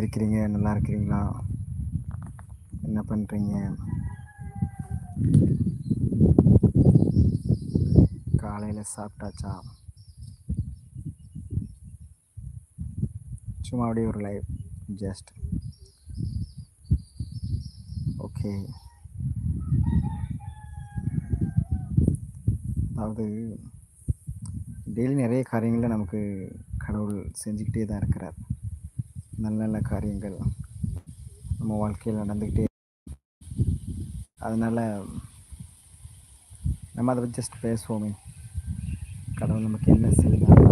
இருக்கிறீங்க? நல்லா இருக்கிறீங்களா? என்ன பண்ணுறீங்க காலையில் சாப்பிட்டாச்சா? சும்மா அப்படியே ஒரு லைஃப் ஜஸ்ட் ஓகே அதாவது டெய்லி நிறைய காரியங்களை நமக்கு கடவுள் செஞ்சுக்கிட்டே தான் இருக்கிறார். நல்ல நல்ல காரியங்கள் நம்ம வாழ்க்கையில் நடந்துக்கிட்டே அதனால் நம்ம அதை ஜஸ்ட் பேசுவோமே. கடவுள் நமக்கு என்ன செய்தார்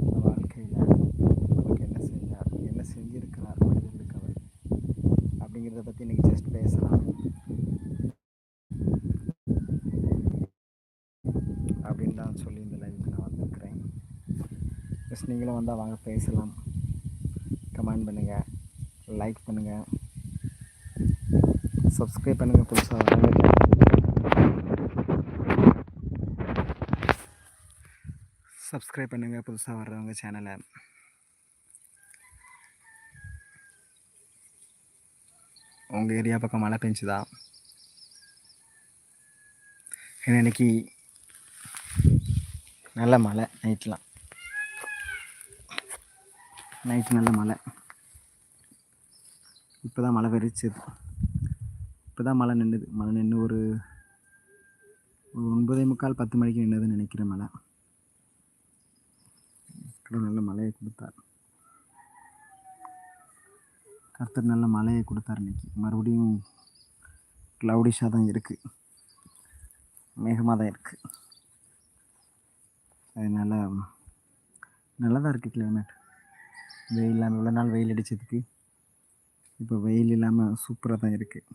நம்ம வாழ்க்கையில் நமக்கு என்ன செஞ்சார் என்ன செஞ்சிருக்கிறார் மனிதர்களுக்கு அவர் அப்படிங்கிறத பற்றி இன்றைக்கி ஜஸ்ட் பேசலாம் அப்படின்னு தான் சொல்லி இந்த லைவுக்கு நான் வந்திருக்கிறேன் ஜஸ்ட் நீங்களும் வந்தால் வாங்க பேசலாம். கமெண்ட் பண்ணுங்கள் லைக் பண்ணுங்கள் சப்ஸ்கிரைப் பண்ணுங்கள் புதுசாக வரவங்க சப்ஸ்கிரைப் பண்ணுங்கள் புதுசாக வர்றவங்க சேனலை உங்கள் ஏரியா பக்கம் மழை பெஞ்சுதா? ஏன்னா இன்னைக்கு நல்ல மழை நைட்லாம் நைட்டு நல்ல மழை. இப்போ தான் மழை வெறிச்சது இப்போ தான் மழை நின்றுது மழை நின்று ஒரு ஒரு ஒன்பதே முக்கால் பத்து மணிக்கு நின்றுதுன்னு நினைக்கிறேன் மழை. கடவுள் நல்ல மழையை கொடுத்தார். கர்த்தர் நல்ல மழையை கொடுத்தார் இன்னைக்கு. மறுபடியும் க்ளவுடிஷாக தான் இருக்குது மேகமாக தான் இருக்குது அதனால் நல்லா தான் இருக்குது கிளைமேட் வெயில் இல்லாமல் இவ்வளோ நாள் வெயில் அடித்ததுக்கு இப்போ வெயில் இல்லாமல் சூப்பராக தான் இருக்குது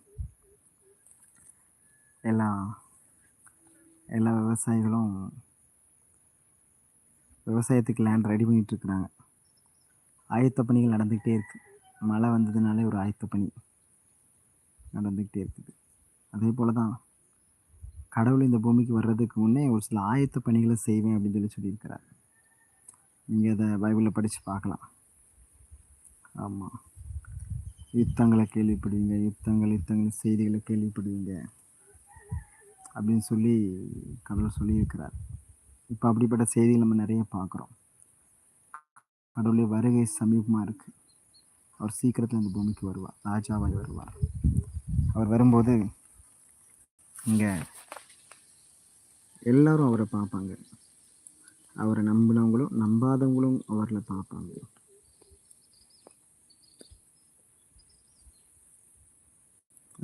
எல்லா எல்லா விவசாயிகளும் விவசாயத்துக்கு லேண்ட் ரெடி பண்ணிகிட்ருக்குறாங்க ஆயத்த பணிகள் நடந்துக்கிட்டே இருக்குது மழை வந்ததுனாலே ஒரு ஆயத்த பணி நடந்துக்கிட்டே இருக்குது. அதே போல் தான் கடவுள் இந்த பூமிக்கு வர்றதுக்கு முன்னே ஒரு சில ஆயத்த பணிகளை செய்வேன் அப்படின்னு சொல்லி சொல்லியிருக்கிறார். நீங்கள் அதை பைபிளில் படித்து பார்க்கலாம். ஆமாம் யுத்தங்களை கேள்விப்படுவீங்க. யுத்தங்கள் யுத்தங்கள் செய்திகளை கேள்விப்படுவீங்க. அப்படின்னு சொல்லி கடவுள் சொல்லியிருக்கிறார். இப்போ அப்படிப்பட்ட செய்திகள் நம்ம நிறைய பார்க்குறோம். கடவுளுடைய வருகை சமீபமாக இருக்குது அவர் சீக்கிரத்தில் இந்த பூமிக்கு வருவார். ராஜாவாய் வருவார். அவர் வரும்போது இங்கே எல்லாரும் அவரை பார்ப்பாங்க. அவரை நம்பினவங்களும் நம்பாதவங்களும் அவரில் பார்ப்பாங்க.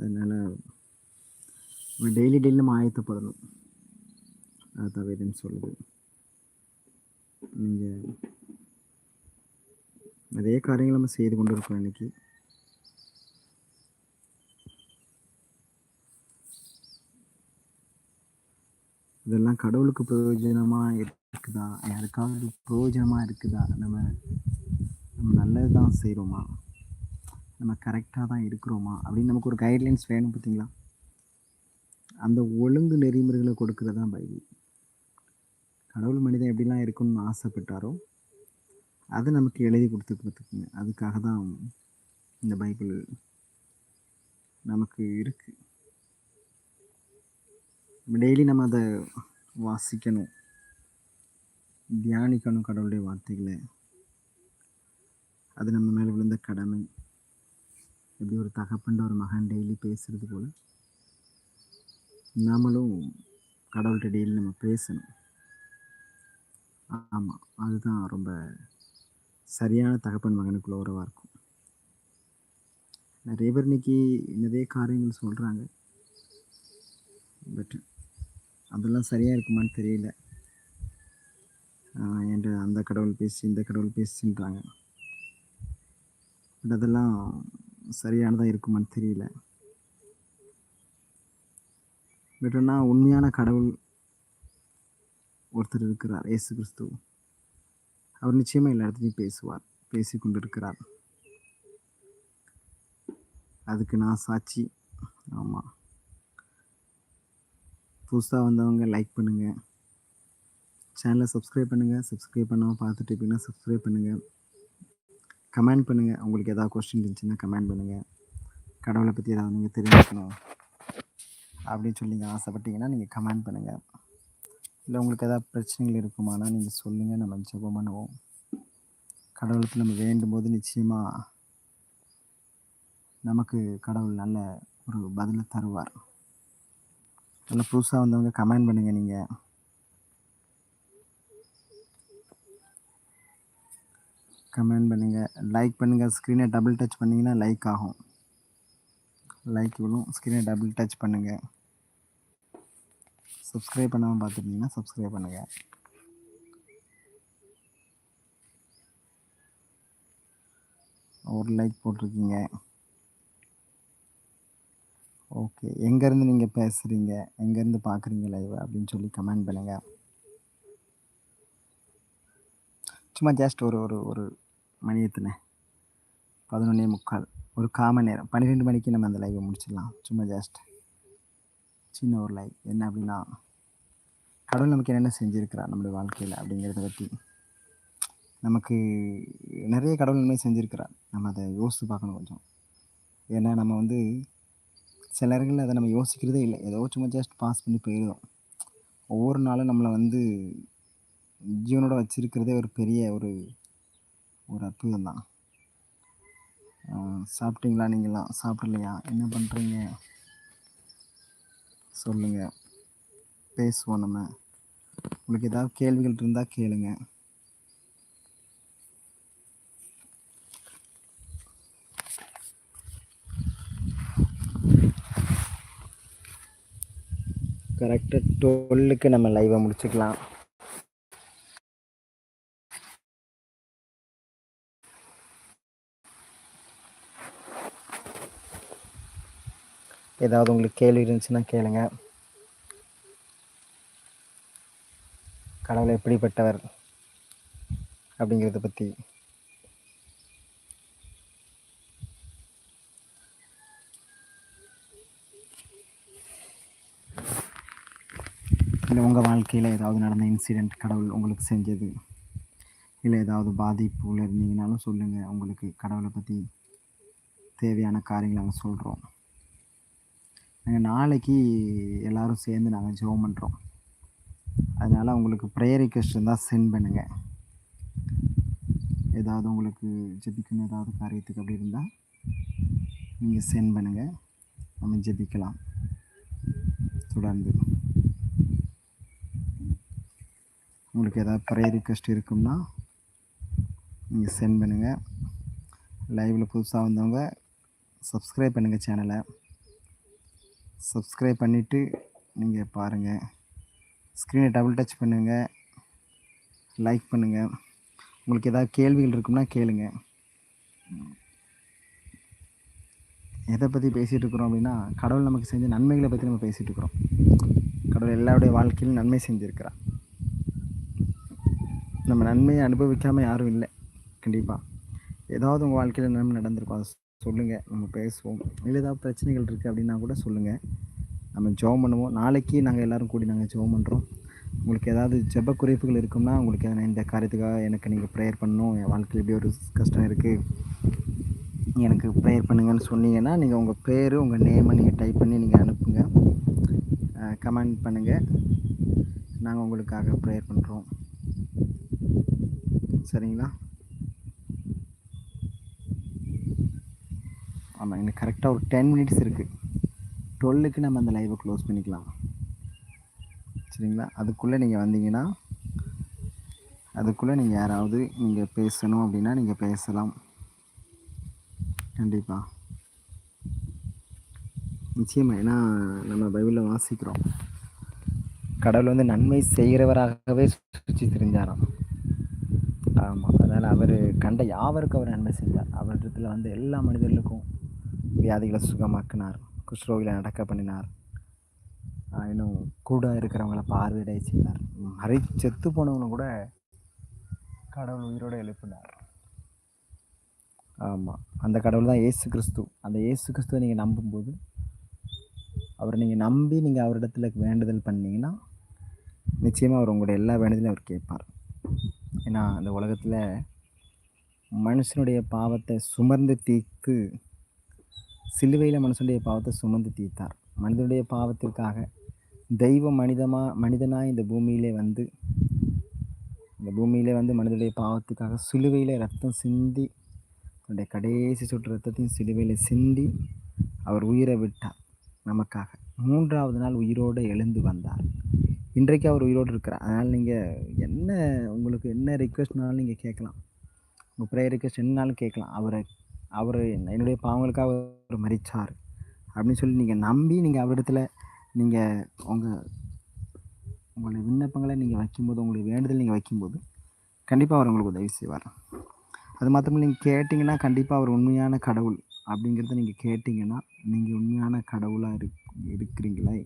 அதனால் டெய்லி டெய்லி நம்ம ஆயத்தப்படணும் அதுதான் வேதம் சொல்லுது நீங்கள் நிறைய காரியங்கள் நம்ம செய்து கொண்டு இருக்கோம் இன்னைக்கு இதெல்லாம் கடவுளுக்கு பிரயோஜனமாக இருக்குதா யாருக்காவது பிரயோஜனமாக இருக்குதா நம்ம நம்ம நல்லது தான் செய்கிறோமா நம்ம கரெக்டாக தான் இருக்கிறோமா? அப்படின்னு நமக்கு ஒரு கைட்லைன்ஸ் வேணும் பார்த்தீங்களா? அந்த ஒழுங்கு நெறிமுறைகளை கொடுக்கறது தான் பைபிள். கடவுள் மனிதன் எப்படிலாம் இருக்கணும்னு ஆசைப்பட்டாரோ அதை நமக்கு எழுதி கொடுத்து கொடுத்துக்குங்க அதுக்காக தான் இந்த பைபிள் நமக்கு இருக்குது டெய்லி நம்ம அதை வாசிக்கணும். தியானிக்கணும் கடவுளுடைய வார்த்தைகளை. அது நம்ம மேலே விழுந்த கடமை. எப்படி ஒரு தகப்பண்ட ஒரு மகன் டெய்லி பேசுகிறது போல் நாமளும் கடவுள்கிட்ட டெய்லி நம்ம பேசணும். ஆமாம் அதுதான் ரொம்ப சரியான தகப்பன் மகனுக்குள்ள உறவாக இருக்கும். நிறைய பேர் இன்னைக்கு நிறைய காரியங்கள் சொல்கிறாங்க பட் அதெல்லாம் சரியாக இருக்குமான்னு தெரியல. என்கிட்ட அந்த கடவுள் பேசி இந்த கடவுள் பேசுன்றாங்க. பட் அதெல்லாம் சரியானதாக இருக்குமான்னு தெரியல. பட் ஆனால் உண்மையான கடவுள் ஒருத்தர் இருக்கிறார் இயேசு கிறிஸ்து. அவர் நிச்சயமாக எல்லா இடத்துலையும் பேசுவார் பேசி கொண்டிருக்கிறார். அதுக்கு நான் சாட்சி. ஆமாம் புதுசாக வந்தவங்க லைக் பண்ணுங்கள் சேனலை சப்ஸ்கிரைப் பண்ணுங்கள் சப்ஸ்கிரைப் பண்ணாமல் பார்த்துட்டு இருப்பீங்கன்னா சப்ஸ்கிரைப் பண்ணுங்கள் கமெண்ட் பண்ணுங்கள் உங்களுக்கு எதாவது கொஸ்டின் இருந்துச்சுன்னா கமெண்ட் பண்ணுங்கள் கடவுளை பற்றி ஏதாவது நீங்கள் தெரிஞ்சுக்கணும். அப்படின்னு சொல்லி நீங்கள் ஆசைப்பட்டீங்கன்னா நீங்கள் கமெண்ட் பண்ணுங்கள் இல்லை உங்களுக்கு எதாவது பிரச்சனைகள் இருக்குமானா நீங்கள் சொல்லுங்கள் நம்ம ஜெபம் பண்ணுவோம். கடவுளுக்கு நம்ம வேண்டும் போது நிச்சயமாக நமக்கு கடவுள் நல்ல ஒரு பதிலை தருவார். நல்ல புதுசாக வந்தவங்க கமெண்ட் பண்ணுங்கள் நீங்கள் கமெண்ட் பண்ணுங்கள் லைக் பண்ணுங்கள் ஸ்க்ரீனை டபுள் டச் பண்ணிங்கன்னா லைக் ஆகும். லைக் விழும் ஸ்க்ரீனை டபுள் டச் பண்ணுங்கள் சப்ஸ்கிரைப் பண்ணாமல் பார்த்துருந்தீங்கன்னா சப்ஸ்கிரைப் பண்ணுங்கள் ஒரு லைக் போட்டிருக்கீங்க. ஓகே எங்கேருந்து நீங்கள் பேசுகிறீங்க எங்கேருந்து பார்க்குறீங்க லைவ் அப்படின்னு சொல்லி கமெண்ட் பண்ணுங்கள் சும்மா ஜஸ்ட் ஒரு ஒரு ஒரு மணி எத்தனை பதினொன்னே முக்கால். ஒரு காம நேரம். பன்னிரெண்டு மணிக்கு நம்ம அந்த லைவை முடிச்சிடலாம். சும்மா ஜஸ்ட் சின்ன ஒரு லைவ் என்ன அப்படின்னா கடவுள் நமக்கு என்னென்ன செஞ்சுருக்கிறா நம்மளுடைய வாழ்க்கையில் அப்படிங்கிறத பற்றி நமக்கு நிறைய கடவுள் நன்மை செஞ்சுருக்கிறார். நம்ம அதை யோசித்து பார்க்கணும் கொஞ்சம். ஏன்னா நம்ம வந்து சில அதை நம்ம யோசிக்கிறதே இல்லை. ஏதோ சும்மா ஜஸ்ட் பாஸ் பண்ணி போயிடுவோம் ஒவ்வொரு நாளும் நம்மளை வந்து ஜீவனோட வச்சுருக்கிறதே ஒரு பெரிய ஒரு ஒரு அற்புதம் தான் சாப்பிட்டீங்களா நீங்களாம் சாப்பிடலையா? என்ன பண்ணுறீங்க சொல்லுங்கள் பேசுவோம் நம்ம. உங்களுக்கு ஏதாவது கேள்விகள் இருந்தால் கேளுங்க. கரெக்டாக டுவெல்லுக்கு நம்ம லைவை முடிச்சுக்கலாம். ஏதாவது உங்களுக்கு கேள்வி இருந்துச்சுன்னா கேளுங்க. கடவுள் எப்படிப்பட்டவர் அப்படிங்கிறத பற்றி இல்லை உங்கள் வாழ்க்கையில் ஏதாவது நடந்த இன்சிடெண்ட் கடவுள் உங்களுக்கு செஞ்சது? இல்லை ஏதாவது பாதிப்புல இருந்தீங்கனாலும் சொல்லுங்கள் உங்களுக்கு கடவுளை பற்றி தேவையான காரியங்களை நாங்கள் சொல்கிறோம் நாங்கள் நாளைக்கு எல்லோரும் சேர்ந்து நாங்கள் ஜெபம் பண்ணுறோம் அதனால் உங்களுக்கு ப்ரேயர் ரிக்வெஸ்ட் இருந்தால் சென்ட் பண்ணுங்கள் ஏதாவது உங்களுக்கு ஜெபிக்கணும் ஏதாவது காரியத்துக்கு அப்படி இருந்தால் நீங்கள் சென்ட் பண்ணுங்கள் நம்ம ஜெபிக்கலாம். தொடர்ந்து. உங்களுக்கு ஏதாவது ப்ரேயர் ரிக்வெஸ்ட் இருக்கும்னா நீங்கள் சென்ட் பண்ணுங்கள் லைவில் புதுசாக வந்தவங்க சப்ஸ்கிரைப் பண்ணுங்கள் சேனலை சப்ஸ்கிரைப் பண்ணிவிட்டு நீங்கள் பாருங்கள் ஸ்க்ரீனை டபுள் டச் பண்ணுங்கள் லைக் பண்ணுங்கள் உங்களுக்கு ஏதாவது கேள்விகள் இருக்கும்னா கேளுங்க. எதை பற்றி பேசிகிட்டு இருக்கிறோம் அப்படின்னா கடவுள் நமக்கு செஞ்ச நன்மைகளை பற்றி நம்ம பேசிகிட்டு இருக்கிறோம். கடவுள் எல்லாருடைய வாழ்க்கையிலும் நன்மை செஞ்சுருக்கிறார். நம்ம நன்மையை அனுபவிக்காமல் யாரும் இல்லை. கண்டிப்பாக ஏதாவது உங்கள் வாழ்க்கையில் நன்மை நடந்திருக்கும் அது சொல்லுங்கள் நம்ம பேசுவோம். இல்லை ஏதாவது பிரச்சனைகள் இருக்குது அப்படின்னா கூட சொல்லுங்கள் நம்ம ஜெபம் பண்ணுவோம். நாளைக்கு நாங்கள் எல்லோரும் கூடி நாங்கள் ஜெபம் பண்ணுறோம் உங்களுக்கு ஏதாவது ஜெப குறிப்புகள் இருக்கும்னா உங்களுக்கு எதனா இந்த காரியத்துக்காக எனக்கு நீங்கள் ப்ரேயர் பண்ணணும். என் வாழ்க்கையில் இப்படி ஒரு கஷ்டம் இருக்குது எனக்கு ப்ரேயர் பண்ணுங்கன்னு சொன்னீங்கன்னா நீங்கள் உங்கள் பேர் உங்கள் நேமை நீங்கள் டைப் பண்ணி நீங்கள் அனுப்புங்க. கமெண்ட் பண்ணுங்கள் நாங்கள் உங்களுக்காக ப்ரேயர் பண்ணுறோம் சரிங்களா? ஆமாம் இன்னும் கரெக்டாக ஒரு டென் மினிட்ஸ் இருக்குது டுவெல்லுக்கு நம்ம அந்த லைவை க்ளோஸ் பண்ணிக்கலாம். சரிங்களா? அதுக்குள்ளே நீங்கள் வந்தீங்கன்னா அதுக்குள்ளே நீங்கள் யாராவது நீங்கள் பேசணும் அப்படின்னா நீங்கள் பேசலாம். கண்டிப்பாக நிச்சயமாக ஏன்னா நம்ம பைபிளில் வாசிக்கிறோம். கடவுள் வந்து நன்மை செய்கிறவராகவே சுற்றி தெரிஞ்சாராம். ஆமாம் அதனால் அவர் கண்ட யாவருக்கும் அவர் நன்மை செஞ்சார்? அவரிடத்தில் வந்து எல்லா மனிதர்களுக்கும் வியாதிகளை சுகமாக்கினார் குஷ்ரோகில நடக்க பண்ணினார். இன்னும் கூட இருக்கிறவங்கள பார்வையிட செய்தார். மறை செத்து போனவங்க கூட கடவுள் உயிரோடு எழுப்பினார். ஆமாம் அந்த கடவுள் தான் ஏசு கிறிஸ்து. அந்த ஏசு கிறிஸ்துவை நீங்கள் நம்பும்போது அவரை நீங்கள் நம்பி நீங்கள் அவரிடத்துல வேண்டுதல் பண்ணிங்கன்னா நிச்சயமாக அவர் உங்களுடைய எல்லா வேண்டுதலையும் அவர் கேட்பார். ஏன்னா அந்த உலகத்தில் மனுஷனுடைய பாவத்தை சுமர்ந்து தீர்த்து சிலுவையில் மனுஷனுடைய பாவத்தை சுமந்து தீர்த்தார். மனிதனுடைய பாவத்திற்காக தெய்வ மனிதமாக மனிதனாக இந்த பூமியிலே வந்து இந்த பூமியிலே வந்து மனிதனுடைய பாவத்துக்காக சிலுவையில் ரத்தம் சிந்தி தன்னுடைய கடைசி சுற்று ரத்தத்தையும் சிலுவையில் சிந்தி அவர் உயிரை விட்டார் நமக்காக. மூன்றாவது நாள் உயிரோடு எழுந்து வந்தார். இன்றைக்கு அவர் உயிரோடு இருக்கிறார். அதனால் நீங்கள் என்ன உங்களுக்கு என்ன ரிக்வெஸ்ட்னாலும் நீங்கள் கேட்கலாம். உங்கள் ப்ரேயர் ரிக்வெஸ்ட் என்னாலும் கேட்கலாம். அவரை அவர் என்னுடைய பாவங்களுக்காக அவர் மறிச்சார். அப்படின்னு சொல்லி நீங்கள் நம்பி நீங்கள் அவரிடத்துல நீங்கள் உங்கள் உங்களுடைய விண்ணப்பங்களை நீங்கள் வைக்கும்போது உங்களுடைய வேண்டுதல் நீங்கள் வைக்கும்போது கண்டிப்பாக அவர் உங்களுக்கு உதவி செய்வார். அது மாத்திரம் நீங்கள் கேட்டிங்கன்னா கண்டிப்பாக அவர் உண்மையான கடவுள் அப்படிங்கிறத நீங்கள் கேட்டிங்கன்னா நீங்கள் உண்மையான கடவுளாக இரு இருக்கிறீங்களே.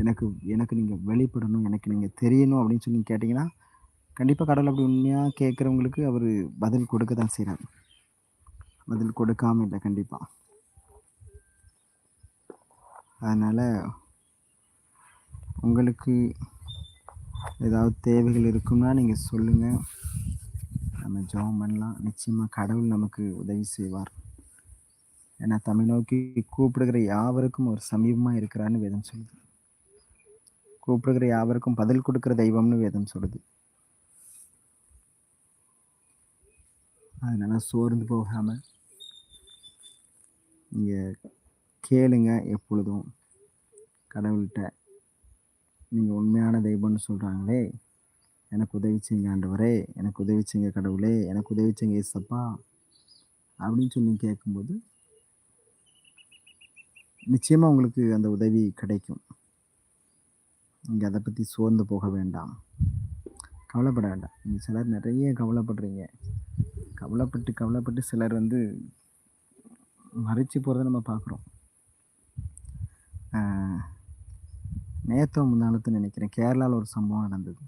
எனக்கு எனக்கு நீங்கள் வெளிப்படணும் எனக்கு நீங்கள் தெரியணும் அப்படின்னு சொல்லி கேட்டிங்கன்னா கண்டிப்பாக கடவுள் அப்படி உண்மையாக கேட்குறவங்களுக்கு அவர் பதில் கொடுக்க தான் செய்கிறார் பதில் கொடுக்காம இல்லை கண்டிப்பாக அதனால் உங்களுக்கு ஏதாவது தேவைகள் இருக்கும்னா நீங்கள் சொல்லுங்கள் நம்ம ஜெபம் பண்ணலாம். நிச்சயமாக கடவுள் நமக்கு உதவி செய்வார். ஏன்னா தமிழ் நோக்கி கூப்பிடுகிற யாவருக்கும் ஒரு சமீபமாக இருக்கிறான்னு வேதம் சொல்லுது. கூப்பிடுகிற யாவருக்கும் பதில் கொடுக்குற தெய்வம்னு வேதம் சொல்லுது. அதனால் சோர்ந்து போகாமல் நீங்கள் கேளுங்க எப்பொழுதும். கடவுள்கிட்ட நீங்கள் உண்மையான தெய்வம்னு சொல்கிறாங்களே எனக்கு உதவி செய்யுங்க ஆண்டவரே. எனக்கு உதவி செய்யுங்க கடவுளே. எனக்கு உதவி செய்யுங்க ஏசப்பா அப்படின்னு சொல்லி கேட்கும்போது நிச்சயமாக உங்களுக்கு அந்த உதவி கிடைக்கும். நீங்கள் அதை பற்றி சோர்ந்து போக வேண்டாம். கவலைப்பட வேண்டாம். நீங்கள் சிலர் நிறைய கவலைப்படுறீங்க. கவலைப்பட்டு கவலைப்பட்டு சிலர் வந்து மறைச்சு போகிறத நம்ம பார்க்குறோம். நேற்று முந்தானத்து நினைக்கிறேன் கேரளாவில் ஒரு சம்பவம் நடந்தது.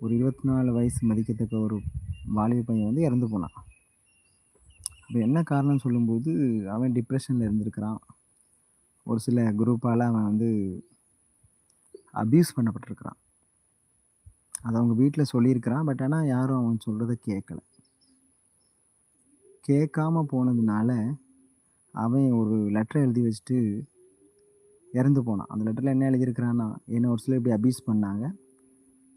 ஒரு இருபத்தி நாலு வயசு மதிக்கத்தக்க ஒரு வாலிப பையன் வந்து இறந்து போனான். அது என்ன காரணம் சொல்லும்போது அவன் டிப்ரெஷனில் இருந்திருக்கிறான். ஒரு சில குரூப்பால் அவன் வந்து அப்யூஸ் பண்ணப்பட்டிருக்கிறான். அதை அவங்க வீட்டில் சொல்லியிருக்கிறான் பட் ஆனால் யாரும் அவன் சொல்கிறத கேட்கல கேட்காம போனதுனால அவன் ஒரு லெட்டரை எழுதி வச்சுட்டு இறந்து போனான். அந்த லெட்டரில் என்ன எழுதியிருக்கிறான்னா என்னை ஒரு சிலர் இப்படி அப்யூஸ் பண்ணாங்க.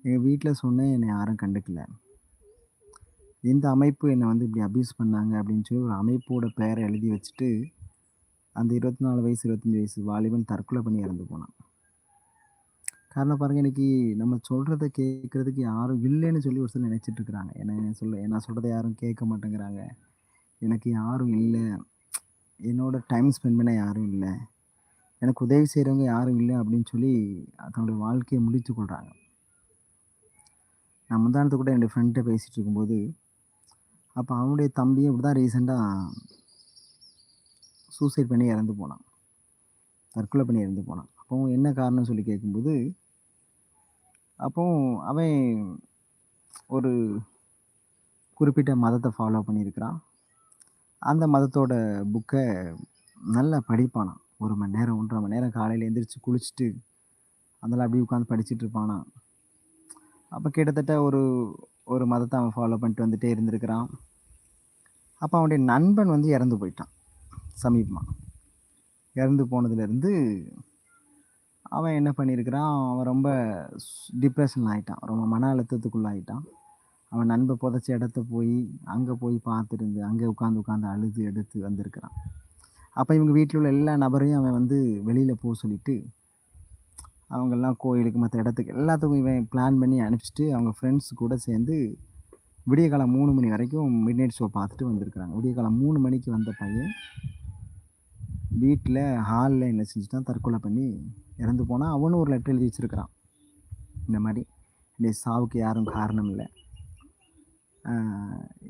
எங்கள் வீட்டில் சொன்னேன் என்னை யாரும் கண்டுக்கல. இந்த அமைப்பு என்னை வந்து இப்படி அப்யூஸ் பண்ணாங்க அப்படின்னு சொல்லி ஒரு அமைப்போட பெயரை எழுதி வச்சுட்டு அந்த இருபத்தி நாலு வயசு இருபத்தஞ்சி வயசு வாலிபன் தற்கொலை பண்ணி இறந்து போனான். காரணம் பாருங்கள் இன்றைக்கி நம்ம சொல்கிறத கேட்குறதுக்கு யாரும் இல்லைன்னு சொல்லி ஒரு சிலர் நினச்சிட்ருக்குறாங்க என்ன சொல்ல நான் சொல்கிறத யாரும் கேட்க மாட்டேங்கிறாங்க. எனக்கு யாரும் இல்லை. என்னோட டைம் ஸ்பெண்ட் பண்ண யாரும் இல்லை. எனக்கு உதவி செய்கிறவங்க யாரும் இல்லை அப்படின்னு சொல்லி தன்னுடைய வாழ்க்கையை முடித்து கொள்கிறாங்க நான் முந்தானத்து கூட என்னுடைய ஃப்ரெண்ட்டை பேசிகிட்டு இருக்கும்போது அப்போ அவனுடைய தம்பியும் இப்படி தான் ரீசெண்டாக சூசைட் பண்ணி இறந்து போனான். தற்கொலை பண்ணி இறந்து போனான். அப்போ என்ன காரணம் சொல்லி கேட்கும்போது அப்போ அவன் ஒரு குறிப்பிட்ட மதத்தை ஃபாலோ பண்ணியிருக்கிறான். அந்த மதத்தோட புக்கை நல்லா படிப்பானான் ஒரு மணி நேரம் ஒன்றரை மணி நேரம் காலையில் எழுந்திரிச்சு குளிச்சுட்டு அதெல்லாம் அப்படியே உட்காந்து படிச்சுட்டு இருப்பானா அப்போ கிட்டத்தட்ட ஒரு ஒரு மதத்தை அவன் ஃபாலோ பண்ணிட்டு வந்துட்டே இருந்திருக்கிறான். அப்போ அவனுடைய நண்பன் வந்து இறந்து போயிட்டான் சமீபமாக இறந்து போனதுலேருந்து அவன் என்ன பண்ணியிருக்கிறான்? அவன் ரொம்ப டிப்ரெஷன் ஆகிட்டான் ரொம்ப மன அழுத்தத்துக்குள்ளாகிட்டான் அவன் நண்பை புதைச்ச இடத்த போய் அங்கே போய் பார்த்துருந்து அங்கே உட்காந்து உட்காந்து அழுது எடுத்து வந்திருக்கிறான். அப்போ இவங்க வீட்டில் உள்ள எல்லா நபரையும் அவன் வந்து வெளியில் போக சொல்லிவிட்டு அவங்கெல்லாம் கோயிலுக்கு மற்ற இடத்துக்கு எல்லாத்துக்கும் இவன் பிளான் பண்ணி அனுப்பிச்சிட்டு அவங்க ஃப்ரெண்ட்ஸ் கூட சேர்ந்து விடிய காலம் மூணு மணி வரைக்கும் மிட் நைட் ஷோ பார்த்துட்டு வந்திருக்கிறாங்க. விடிய காலம் மூணு மணிக்கு வந்த பையன் வீட்டில் ஹாலில் என்ன செஞ்சுட்டான்? தற்கொலை பண்ணி இறந்து போனால் அவனும் ஒரு லெட்டர் எழுதி வச்சுருக்கிறான். இந்த மாதிரி இந்த சாவுக்கு யாரும் காரணம் இல்லை.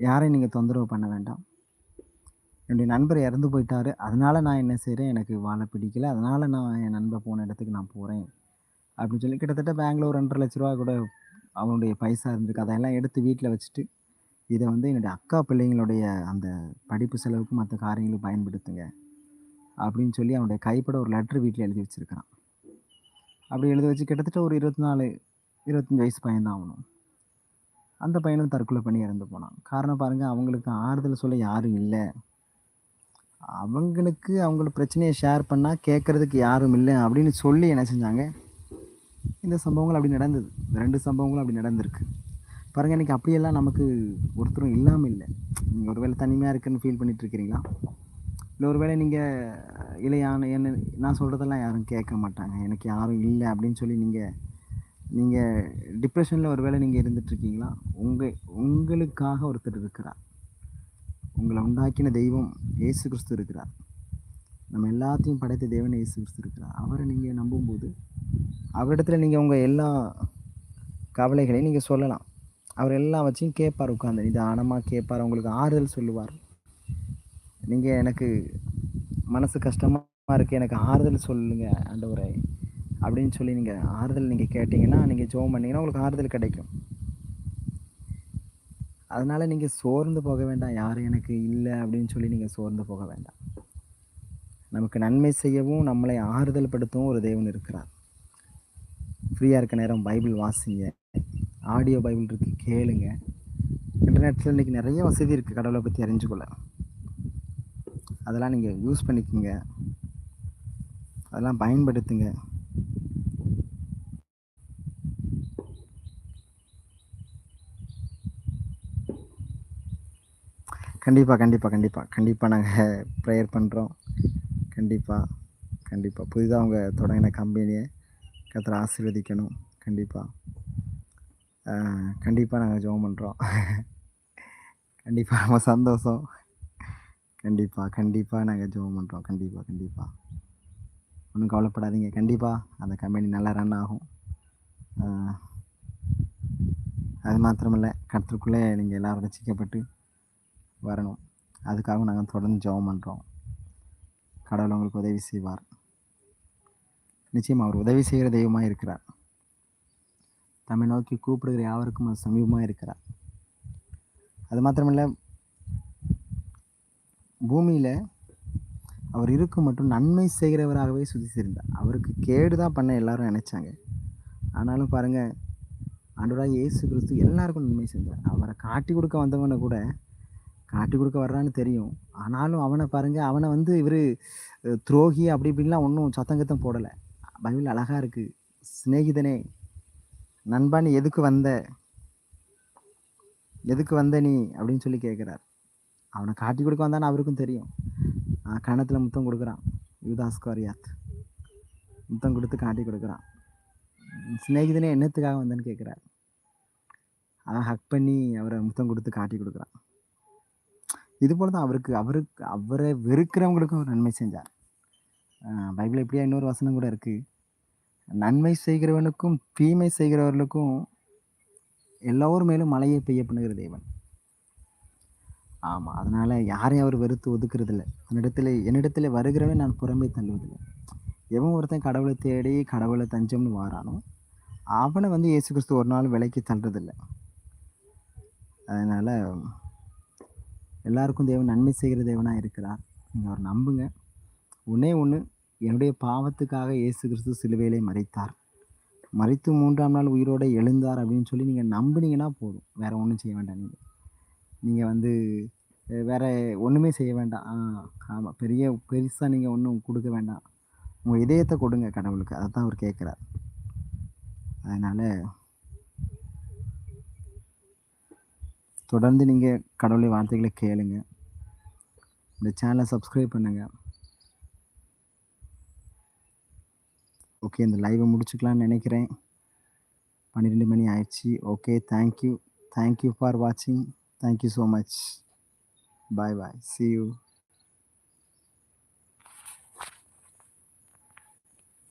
யாரையும் நீங்கள் தொந்தரவு பண்ண வேண்டாம். என்னுடைய நண்பர் இறந்து போயிட்டார். அதனால் நான் என்ன செய்கிறேன் எனக்கு வாழ பிடிக்கல. அதனால் நான் என் நண்பர் போன இடத்துக்கு நான் போகிறேன் அப்படின்னு சொல்லி கிட்டத்தட்ட பெங்களூர் ரெண்டரை லட்ச ரூபா கூட அவனுடைய பைசா இருந்திருக்கு. அதையெல்லாம் எடுத்து வீட்டில் வச்சுட்டு இதை வந்து என்னுடைய அக்கா பிள்ளைங்களுடைய அந்த படிப்பு செலவுக்கு மற்ற காரியங்களுக்கு பயன்படுத்துங்க. அப்படின்னு சொல்லி அவனுடைய கைப்பட ஒரு லெட்ரு வீட்டில் எழுதி வச்சுருக்கிறான். அப்படி எழுதி வச்சு கிட்டத்தட்ட ஒரு இருபத்தி நாலு இருபத்தஞ்சி வயசு பையன் தான் ஆகணும் அந்த பையனும் தற்கொலை பண்ணி இறந்து போனான். காரணம் பாருங்கள் அவங்களுக்கு ஆறுதல் சொல்ல யாரும் இல்லை. அவங்களுக்கு அவங்களோட பிரச்சனையை ஷேர் பண்ணால் கேட்குறதுக்கு யாரும் இல்லை அப்படின்னு சொல்லி என்ன செஞ்சாங்க? இந்த சம்பவங்கள் அப்படி நடந்தது. ரெண்டு சம்பவங்களும் அப்படி நடந்திருக்கு. பாருங்கள் இன்றைக்கி அப்படியெல்லாம் நமக்கு ஒருத்தரும் இல்லாமல் இல்லை. நீங்கள் ஒருவேளை தனிமையாக இருக்குன்னு ஃபீல் பண்ணிட்டு இருக்கிறீங்களா? இல்லை ஒருவேளை நீங்கள் இல்லையான என்ன நான் சொல்கிறதெல்லாம் யாரும் கேட்க மாட்டாங்க. எனக்கு யாரும் இல்லை அப்படின்னு சொல்லி நீங்கள் நீங்கள் டிப்ரெஷனில் ஒரு வேளை நீங்கள் இருந்துகிட்ருக்கீங்களா உங்கள் உங்களுக்காக ஒருத்தர் இருக்கிறார். உங்களை உண்டாக்கின தெய்வம் இயேசு கிறிஸ்து இருக்கிறார். நம்ம எல்லாத்தையும் படைத்த தேவன் இயேசு கிறிஸ்து இருக்கிறார். அவரை நீங்கள் நம்பும்போது அவரிடத்துல நீங்கள் உங்கள் எல்லா கவலைகளையும் நீங்கள் சொல்லலாம். அவர் எல்லாம் வச்சும் கேட்பார் உட்காந்து நிதானமாக கேட்பார். உங்களுக்கு ஆறுதல் சொல்லுவார். நீங்கள் எனக்கு மனசு கஷ்டமாக இருக்குது எனக்கு ஆறுதல் சொல்லுங்கள் ஆண்டவரே. அப்படின்னு சொல்லி நீங்கள் ஆறுதல் நீங்கள் கேட்டிங்கன்னா நீங்கள் ஜோம் பண்ணிங்கன்னா உங்களுக்கு ஆறுதல் கிடைக்கும். அதனால் நீங்கள் சோர்ந்து போக வேண்டாம். யாரும் எனக்கு இல்லை அப்படின்னு சொல்லி நீங்கள் சோர்ந்து போக வேண்டாம். நமக்கு நன்மை செய்யவும் நம்மளை ஆறுதல் படுத்தவும் ஒரு தேவன் இருக்கிறார். ஃப்ரீயாக இருக்க நேரம் பைபிள் வாசிங்க. ஆடியோ பைபிள் இருக்குது கேளுங்க. இன்டர்நெட்டில் இன்றைக்கி நிறைய வசதி இருக்குது கடவுளை பற்றி அறிஞ்சுக்கொள்ள அதெல்லாம் நீங்கள் யூஸ் பண்ணிக்கோங்க. அதெல்லாம் பயன்படுத்துங்க. கண்டிப்பாக கண்டிப்பாக கண்டிப்பாக கண்டிப்பாக நாங்கள் ப்ரேயர் பண்ணுறோம் கண்டிப்பாக கண்டிப்பாக புதிதாக அவங்க தொடங்கின கம்பெனியை கத்திர ஆசீர்வதிக்கணும். கண்டிப்பாக கண்டிப்பாக நாங்கள் ஜோம் பண்ணுறோம் கண்டிப்பாக நம்ம சந்தோஷம். கண்டிப்பாக கண்டிப்பாக நாங்கள் ஜோம் பண்ணுறோம் கண்டிப்பாக கண்டிப்பாக ஒன்றும் கவலைப்படாதீங்க. கண்டிப்பாக அந்த கம்பெனி நல்லா ரன் ஆகும். அது மாத்திரமில்ல. கருத்துக்குள்ளே நீங்கள் எல்லோரும் ரசிக்கப்பட்டு வரணும். அதுக்காக நாங்கள் தொடர்ந்து ஜெபம் பண்ணுறோம் கடவுள் உங்களுக்கு உதவி செய்வார். நிச்சயம் அவர் உதவி செய்கிற தெய்வமாக இருக்கிறார். தம்மை நோக்கி கூப்பிடுகிற யாவருக்கும் அது சமீபமாக இருக்கிறார். அது மாத்திரமில்ல பூமியில் அவர் இருக்கும் மட்டும் நன்மை செய்கிறவராகவே சுதிச்சிருந்தார் அவருக்கு கேடு தான் பண்ண எல்லாரும் நினச்சாங்க. ஆனாலும் பாருங்கள் ஆண்டவராக இயேசு கிறிஸ்து எல்லாருக்கும் நன்மை செஞ்சார். அவரை காட்டி கொடுக்க வந்தவனை கூட காட்டி கொடுக்க வர்றான்னு தெரியும். ஆனாலும் அவனை பாருங்கள் அவனை வந்து இவர் துரோகி அப்படி இப்படின்லாம் ஒன்றும் சத்தங்கத்தம் போடலை. பைபிள் அழகாக இருக்குது சிநேகிதனே நண்பா நீ எதுக்கு வந்த? எதுக்கு வந்த நீ? அப்படின்னு சொல்லி கேட்குறார் அவனை காட்டி கொடுக்க வந்தான்னு அவருக்கும் தெரியும். கணத்தில் முத்தம் கொடுக்குறான். யுதாஸ்கோரியாத் முத்தம் கொடுத்து காட்டி கொடுக்குறான். சிநேகிதனே என்னத்துக்காக வந்தேன்னு கேட்குறார் அவன் ஹக் பண்ணி அவரை முத்தம் கொடுத்து காட்டி கொடுக்குறான். இது போல தான் அவருக்கு அவருக்கு அவரை வெறுக்கிறவங்களுக்கும் அவர் நன்மை செஞ்சார். பைபிள் எப்படியா இன்னொரு வசனம் கூட இருக்குது நன்மை செய்கிறவனுக்கும் தீமை செய்கிறவர்களுக்கும் எல்லோரும் மேலும் மழையை பெய்ய பண்ணுகிற தேவன். ஆமாம் அதனால் யாரையும் அவர் வெறுத்து ஒதுக்குறதில்ல. என்னிடத்தில் என்னிடத்தில் வருகிறவன் நான் புறம்பே தள்ளுவதில்லை. எவன் ஒருத்தன் கடவுளை தேடி கடவுளை தஞ்சம்னு வாரானோ அவனை வந்து இயேசு கிறிஸ்து ஒரு நாள் விலைக்கு தள்ளுறதில்லை. அதனால் எல்லாருக்கும் தேவன் நன்மை செய்கிற தேவனாக இருக்கிறார். நீங்கள் அவர் நம்புங்க. ஒன்றே ஒன்று என்னுடைய பாவத்துக்காக இயேசு கிறிஸ்து சிலுவையிலே மறைத்தார் மறைத்து மூன்றாம் நாள் உயிரோடு எழுந்தார் அப்படின்னு சொல்லி நீங்கள் நம்புனீங்கன்னா போதும். வேறு ஒன்றும் செய்ய வேண்டாம் நீங்கள் நீங்கள் வந்து வேறு ஒன்றுமே செய்ய வேண்டாம். ஆ ஆமாம் பெரிய பெருசாக நீங்கள் ஒன்றும் கொடுக்க வேண்டாம். உங்கள் இதயத்தை கொடுங்க கடவுளுக்கு. அதை தான் அவர் கேட்குறார். அதனால் தொடர்ந்து நீங்கள் கடவுளை வார்த்தைகளை கேளுங்க. இந்த சேனலை சப்ஸ்கிரைப் பண்ணுங்கள் ஓகே இந்த லைவை முடிச்சுக்கலான்னு நினைக்கிறேன். பன்னிரெண்டு மணி ஆயிடுச்சு. Okay thank you thank you for வாட்சிங் thank you so much bye bye see you